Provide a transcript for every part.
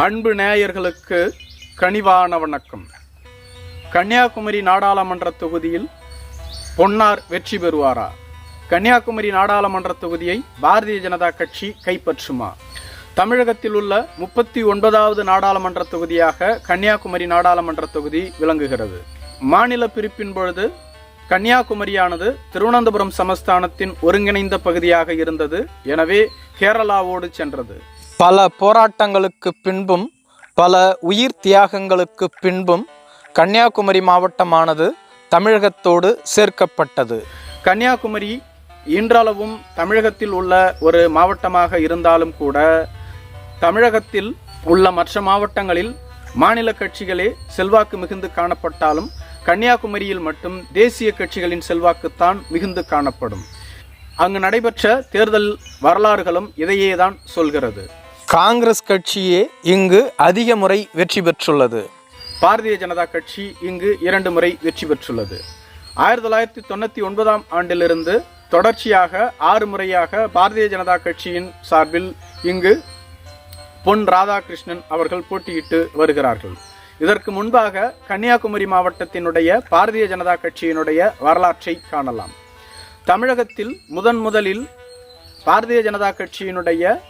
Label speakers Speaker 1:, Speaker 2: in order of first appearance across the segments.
Speaker 1: அன்பு நேயர்களுக்கு கனிவான வணக்கம். கன்னியாகுமரி நாடாளுமன்ற தொகுதியில் பொன்னார் வெற்றி பெறுவாரா? கன்னியாகுமரி நாடாளுமன்ற தொகுதியை பாரதிய ஜனதா கட்சி கைப்பற்றுமா? தமிழகத்தில் உள்ள முப்பத்தி ஒன்பதாவது நாடாளுமன்ற தொகுதியாக கன்னியாகுமரி நாடாளுமன்ற தொகுதி விளங்குகிறது. மாநில பிரிப்பின் பொழுது கன்னியாகுமரியானது திருவனந்தபுரம் சமஸ்தானத்தின் ஒருங்கிணைந்த பகுதியாக இருந்தது. எனவே கேரளாவோடு சென்றது.
Speaker 2: பல போராட்டங்களுக்கு பின்பும் பல உயிர் தியாகங்களுக்கு பின்பும் கன்னியாகுமரி மாவட்டமானது தமிழகத்தோடு சேர்க்கப்பட்டது.
Speaker 1: கன்னியாகுமரி இன்றளவும் தமிழகத்தில் உள்ள ஒரு மாவட்டமாக இருந்தாலும் கூட தமிழகத்தில் உள்ள மற்ற மாவட்டங்களில் மாநில கட்சிகளே செல்வாக்கு மிகுந்து காணப்பட்டாலும் கன்னியாகுமரியில் மட்டும் தேசிய கட்சிகளின் செல்வாக்குத்தான் மிகுந்து காணப்படும். அங்கு நடைபெற்ற தேர்தல் வரலாறுகளும் இதையே தான் சொல்கிறது.
Speaker 2: காங்கிரஸ் கட்சியே இங்கு அதிக முறை வெற்றி பெற்றுள்ளது.
Speaker 1: பாரதிய ஜனதா கட்சி இங்கு இரண்டு முறை வெற்றி பெற்றுள்ளது. ஆயிரத்தி தொள்ளாயிரத்தி தொண்ணூற்றி ஒன்பதாம் ஆண்டிலிருந்து தொடர்ச்சியாக ஆறு முறையாக பாரதிய ஜனதா கட்சியின் சார்பில் இங்கு பொன் ராதாகிருஷ்ணன் அவர்கள் போட்டியிட்டு வருகிறார்கள். இதற்கு முன்பாக கன்னியாகுமரி மாவட்டத்தினுடைய பாரதிய ஜனதா கட்சியினுடைய வரலாற்றை காணலாம். தமிழகத்தில் முதன் முதலில் பாரதிய ஜனதா கட்சியினுடைய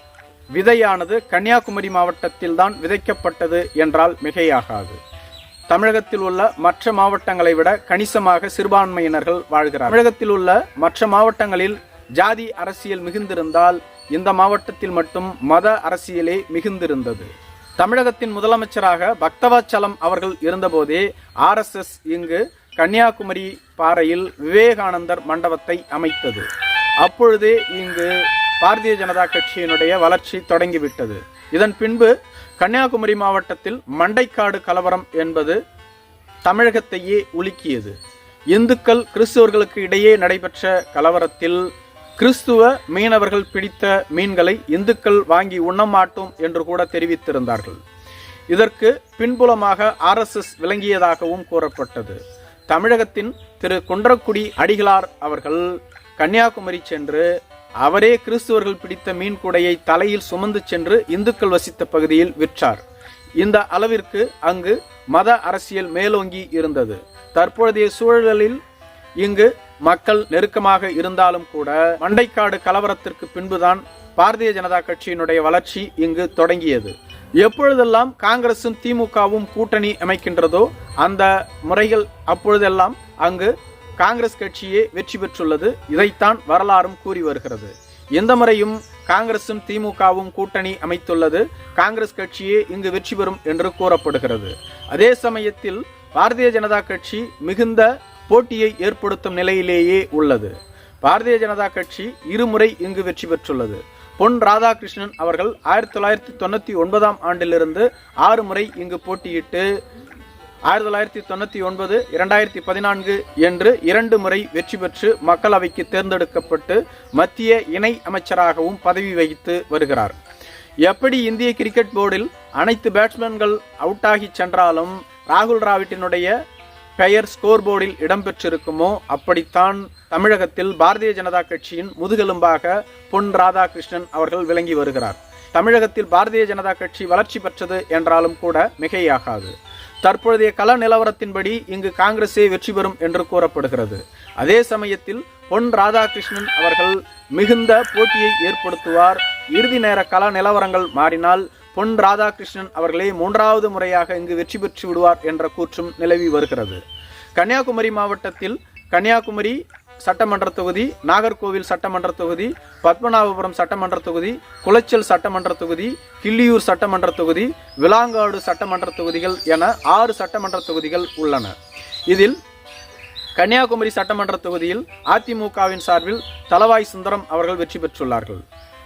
Speaker 1: விதையானது கன்னியாகுமரி மாவட்டத்தில் தான் விதைக்கப்பட்டது என்றால் மிகையாகாது. தமிழகத்தில் உள்ள மற்ற மாவட்டங்களை விட கணிசமாக சிறுபான்மையினர்கள் வாழ்கிறார் தமிழகத்தில் உள்ள மற்ற மாவட்டங்களில் ஜாதி அரசியல் மிகுந்திருந்தால் இந்த மாவட்டத்தில் மட்டும் மத அரசியலே மிகுந்திருந்தது. தமிழகத்தின் முதலமைச்சராக பக்தவாச்சலம் அவர்கள் இருந்தபோதே ஆர்எஸ்எஸ் இங்கு கன்னியாகுமரி பாறையில் விவேகானந்தர் மண்டபத்தை அமைத்தது. அப்பொழுதே இங்கு பாரதிய ஜனதா கட்சியினுடைய வளர்ச்சி தொடங்கிவிட்டது. இதன் பின்பு கன்னியாகுமரி மாவட்டத்தில் மண்டைக்காடு கலவரம் என்பது தமிழகத்தையே உலுக்கியது. இந்துக்கள் கிறிஸ்துவர்களுக்கு இடையே நடைபெற்ற கலவரத்தில் கிறிஸ்துவ மீனவர்கள் பிடித்த மீன்களை இந்துக்கள் வாங்கி உண்ணமாட்டோம் என்று கூட தெரிவித்திருந்தார்கள். இதற்கு பின்புலமாக ஆர்எஸ்எஸ் விளங்கியதாகவும் கூறப்பட்டது. தமிழகத்தின் திரு. குன்றக்குடி அடிகளார் அவர்கள் கன்னியாகுமரி சென்று அவரே கிறிஸ்துவர்கள் பிடித்த மீன் கூடையை தலையில் சுமந்து சென்று இந்துக்கள் வசித்த பகுதியில் விற்றார். இந்த அளவிற்கு அங்கு மத அரசியல் மேலோங்கி இருந்தது. தற்பொழுதைய சூழலில் இங்கு மக்கள் நெருக்கமாக இருந்தாலும் கூட மண்டைக்காடு கலவரத்திற்கு பின்புதான் பாரதிய ஜனதா கட்சியினுடைய வளர்ச்சி இங்கு தொடங்கியது. எப்பொழுதெல்லாம் காங்கிரசும் திமுகவும் கூட்டணி அமைக்கின்றதோ அந்த முறைகள் அப்பொழுதெல்லாம் அங்கு காங்கிரஸ் கட்சியே வெற்றி பெற்றுள்ளது. இதைத்தான் வரலாறும் கூறி வருகிறது. எந்த முறையும் காங்கிரசும் திமுகவும் கூட்டணி அமைத்துள்ளது. காங்கிரஸ் கட்சியே இங்கு வெற்றி பெறும் என்று கூறப்படுகிறது. அதே சமயத்தில் பாரதிய ஜனதா கட்சி மிகுந்த போட்டியை ஏற்படுத்தும் நிலையிலேயே உள்ளது. பாரதிய ஜனதா கட்சி இருமுறை இங்கு வெற்றி பெற்றுள்ளது. பொன் ராதாகிருஷ்ணன் அவர்கள் ஆயிரத்தி தொள்ளாயிரத்தி தொண்ணூற்றி ஒன்பதாம் ஆண்டிலிருந்து ஆறு முறை இங்கு போட்டியிட்டு ஆயிரத்தி தொள்ளாயிரத்தி தொண்ணூற்றி ஒன்பது இரண்டாயிரத்தி பதினான்கு என்று இரண்டு முறை வெற்றி பெற்று மக்களவைக்கு தேர்ந்தெடுக்கப்பட்டு மத்திய இணை அமைச்சராகவும் பதவி வகித்து வருகிறார். எப்படி இந்திய கிரிக்கெட் போர்டில் அனைத்து பேட்ஸ்மேன்கள் அவுட் ஆகி சென்றாலும் ராகுல் டிராவிட்டினுடைய பெயர் ஸ்கோர் போர்டில் இடம்பெற்றிருக்குமோ அப்படித்தான் தமிழகத்தில் பாரதிய ஜனதா கட்சியின் முதுகெலும்பாக பொன் ராதாகிருஷ்ணன் அவர்கள் விளங்கி வருகிறார். தமிழகத்தில் பாரதிய ஜனதா கட்சி வளர்ச்சி பெற்றது என்றாலும் கூட மிகையாகாது. தற்பொழுதைய கள நிலவரத்தின்படி இங்கு காங்கிரஸே வெற்றி பெறும் என்று கூறப்படுகிறது. அதே சமயத்தில் பொன் ராதாகிருஷ்ணன் அவர்கள் மிகுந்த போட்டியை ஏற்படுத்துவார். இறுதி நேர கள நிலவரங்கள் மாறினால் பொன் ராதாகிருஷ்ணன் அவர்களே மூன்றாவது முறையாக இங்கு வெற்றி பெற்று விடுவார் என்ற கூற்றும் நிலவி வருகிறது. கன்னியாகுமரி மாவட்டத்தில் கன்னியாகுமரி சட்டமன்ற தொகுதி நாகர்கோவில் சட்டமன்ற தொகுதி பத்மநாபபுரம் சட்டமன்ற தொகுதி குளச்சல் சட்டமன்ற தொகுதி கிள்ளியூர் சட்டமன்ற தொகுதி விலாங்காடு சட்டமன்ற தொகுதிகள் என ஆறு சட்டமன்ற தொகுதிகள் உள்ளன. இதில் கன்னியாகுமரி சட்டமன்ற தொகுதியில் அதிமுகவின் சார்பில் தலவாய் சுந்தரம் அவர்கள் வெற்றி பெற்றுள்ளார்கள்.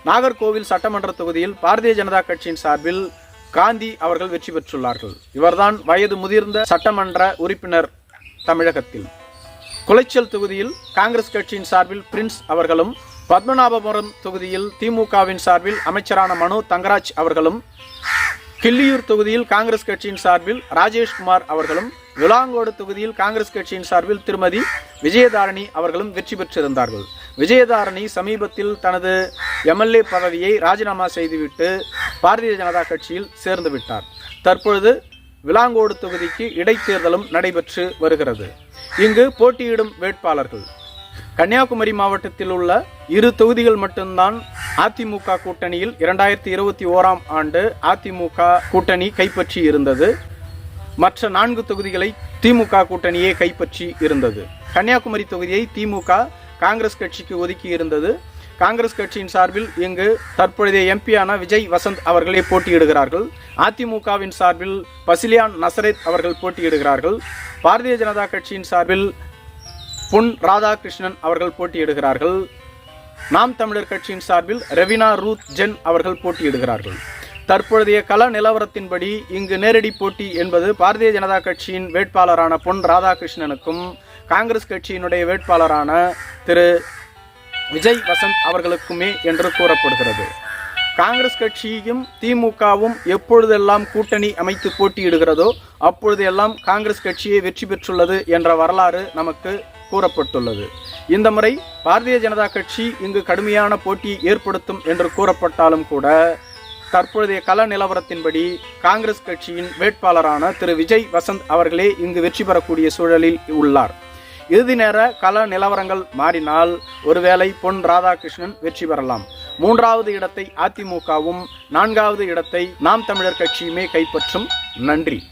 Speaker 1: நாகர்கோவில் சட்டமன்ற தொகுதியில் பாரதிய ஜனதா கட்சியின் சார்பில் காந்தி அவர்கள் வெற்றி பெற்றுள்ளார்கள். இவர்தான் வயது முதிர்ந்த சட்டமன்ற உறுப்பினர் தமிழகத்தில். குலைச்சல் தொகுதியில் காங்கிரஸ் கட்சியின் சார்பில் பிரின்ஸ் அவர்களும் பத்மநாபபுரம் தொகுதியில் திமுகவின் சார்பில் அமைச்சரான மனோ தங்கராஜ் அவர்களும் கிள்ளியூர் தொகுதியில் காங்கிரஸ் கட்சியின் சார்பில் ராஜேஷ்குமார் அவர்களும் விளாங்கோடு தொகுதியில் காங்கிரஸ் கட்சியின் சார்பில் திருமதி விஜயதாரணி அவர்களும் வெற்றி பெற்றிருந்தார்கள். விஜயதாரணி சமீபத்தில் தனது எம்எல்ஏ பதவியை ராஜினாமா செய்துவிட்டு பாரதிய ஜனதா கட்சியில் சேர்ந்து விட்டார் தற்பொழுது விலாங்கோடு தொகுதிக்கு இடைத்தேர்தலும் நடைபெற்று வருகிறது. இங்கு போட்டியிடும் வேட்பாளர்கள். கன்னியாகுமரி மாவட்டத்தில் உள்ள இரு தொகுதிகள் மட்டும்தான் அதிமுக கூட்டணியில் இரண்டாயிரத்தி இருபத்தி ஓராம் ஆண்டு அதிமுக கூட்டணி கைப்பற்றி இருந்தது. மற்ற நான்கு தொகுதிகளை திமுக கூட்டணியே கைப்பற்றி இருந்தது. கன்னியாகுமரி தொகுதியை திமுக காங்கிரஸ் கட்சிக்கு ஒதுக்கி இருந்தது. காங்கிரஸ் கட்சியின் சார்பில் இங்கு தற்பொழுதைய எம்பியான விஜய் வசந்த் அவர்களே போட்டியிடுகிறார்கள். அதிமுகவின் சார்பில் பசிலியான் நசரத் அவர்கள் போட்டியிடுகிறார்கள். பாரதிய ஜனதா கட்சியின் சார்பில் பொன் ராதாகிருஷ்ணன் அவர்கள் போட்டியிடுகிறார்கள். நாம் தமிழர் கட்சியின் சார்பில் ரெவினா ரூத் ஜென் அவர்கள் போட்டியிடுகிறார்கள். தற்பொழுதைய கள நிலவரத்தின்படி இங்கு நேரடி போட்டி என்பது பாரதிய ஜனதா கட்சியின் வேட்பாளரான பொன் ராதாகிருஷ்ணனுக்கும் காங்கிரஸ் கட்சியினுடைய வேட்பாளரான திரு விஜய் வசந்த் அவர்களுக்குமே என்று கூறப்படுகிறது. காங்கிரஸ் கட்சியும் திமுகவும் எப்பொழுதெல்லாம் கூட்டணி அமைத்து போட்டியிடுகிறதோ அப்பொழுதெல்லாம் காங்கிரஸ் கட்சியே வெற்றி பெற்றுள்ளது என்ற வரலாறு நமக்கு கூறப்பட்டுள்ளது. இந்த முறை பாரதிய ஜனதா கட்சி இங்கு கடுமையான போட்டி ஏற்படுத்தும் என்று கூறப்பட்டாலும் கூட தற்பொழுதைய கள நிலவரத்தின்படி காங்கிரஸ் கட்சியின் வேட்பாளரான திரு. விஜய் வசந்த் அவர்களே இங்கு வெற்றி பெறக்கூடிய சூழலில் உள்ளார். இறுதி நேர கள நிலவரங்கள் மாறினால் ஒருவேளை பொன் ராதாகிருஷ்ணன் வெற்றி பெறலாம். மூன்றாவது இடத்தை அதிமுகவும் நான்காவது இடத்தை நாம் தமிழர் கட்சியுமே கைப்பற்றும். நன்றி.